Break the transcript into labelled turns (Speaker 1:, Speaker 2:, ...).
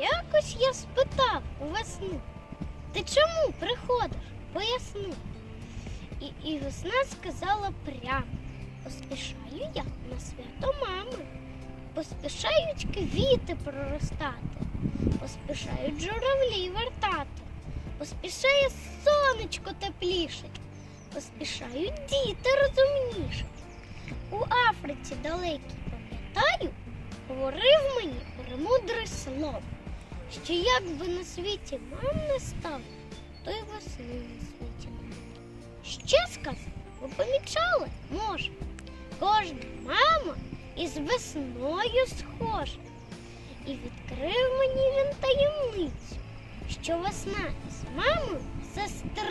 Speaker 1: якось я спитав у весни, ти чому приходиш? Поясни. І, і весна сказала прямо, поспішаю я на свято мами. Поспішають квіти проростати, поспішають журавлі вертати, поспішає сонечко теплішать, поспішають діти розумнішать. У Африці далекій, пам'ятаю, говорив мені премудре слово, що як би на світі мам не став, то й весни на світі немає. Ще сказав, ви помічали, може, кожна мама із весною схожа. І відкрив мені він таємницю, що весна із мамою сестриці.